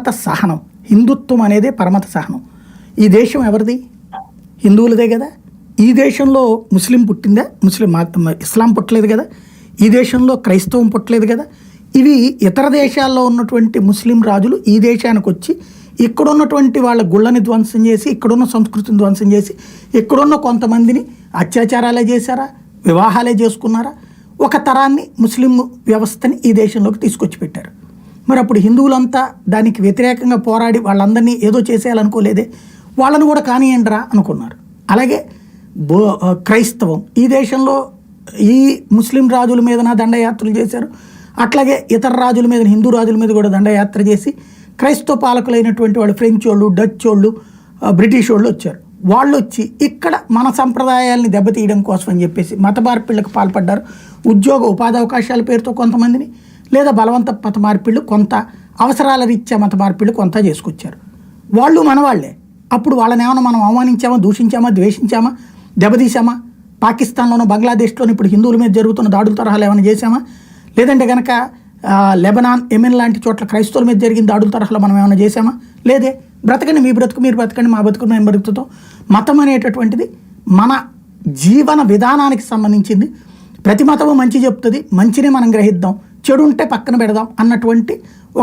పరమత సహనం. హిందుత్వం అనేదే పరమత సహనం. ఈ దేశం ఎవరిది? హిందువులదే కదా. ఈ దేశంలో ముస్లిం పుట్టిందా? ముస్లిం ఇస్లాం పుట్టలేదు కదా. ఈ దేశంలో క్రైస్తవం పుట్టలేదు కదా. ఇవి ఇతర దేశాల్లో ఉన్నటువంటి ముస్లిం రాజులు ఈ దేశానికి వచ్చి ఇక్కడున్నటువంటి వాళ్ళ గుళ్ళని ధ్వంసం చేసి ఇక్కడున్న సంస్కృతిని ధ్వంసం చేసి ఇక్కడున్న కొంతమందిని అత్యాచారాలే చేశారా? వివాహాలే చేసుకున్నారా? ఒక తరాన్ని ముస్లిం వ్యవస్థని ఈ దేశంలోకి తీసుకొచ్చి పెట్టారు మరి అప్పుడు హిందువులంతా దానికి వ్యతిరేకంగా పోరాడి వాళ్ళందరినీ ఏదో చేసేయాలనుకోలేదే వాళ్ళని కూడా కానియండిరా అనుకున్నారు. అలాగే బో క్రైస్తవం ఈ దేశంలో ఈ ముస్లిం రాజుల మీదన దండయాత్రలు చేశారు. అట్లాగే ఇతర రాజుల మీద హిందూ రాజుల మీద కూడా దండయాత్ర చేసి క్రైస్తవ పాలకులైనటువంటి వాళ్ళు ఫ్రెంచ్ వాళ్ళు డచ్ వాళ్ళు బ్రిటిష్ వాళ్ళు వచ్చారు. వాళ్ళు వచ్చి ఇక్కడ మన సంప్రదాయాల్ని దెబ్బతీయడం కోసం అని చెప్పేసి మత మార్పిళ్ళకు పాల్పడ్డారు. ఉద్యోగ ఉపాధి అవకాశాల పేరుతో కొంతమందిని లేదా బలవంత మత మార్పిళ్ళు కొంత అవసరాల రీత్యా మత మార్పిళ్ళు కొంత చేసుకొచ్చారు. వాళ్ళు మనవాళ్ళే. అప్పుడు వాళ్ళని ఏమైనా మనం అవమానించామా దూషించామా ద్వేషించామా దెబ్బతీసామా పాకిస్తాన్లోనూ బంగ్లాదేశ్లోనూ ఇప్పుడు హిందువుల మీద జరుగుతున్న దాడుల తరహాలు ఏమైనా చేశామా? లేదంటే కనుక లెబనాన్ ఎమెన్ లాంటి చోట్ల క్రైస్తవుల మీద జరిగిన దాడుల తరహాలో మనం ఏమైనా చేశామా? లేదే. బ్రతకండి మీ బ్రతుకు మీరు బ్రతకండి మా బ్రతుకు మేము బ్రతుకుతాం. మతం అనేటటువంటిది మన జీవన విధానానికి సంబంధించింది. ప్రతి మతము మంచి చెప్తుంది మంచిని మనం గ్రహిద్దాం. చెడు ఉంటే పక్కన పెడదాం అన్నటువంటి ఒక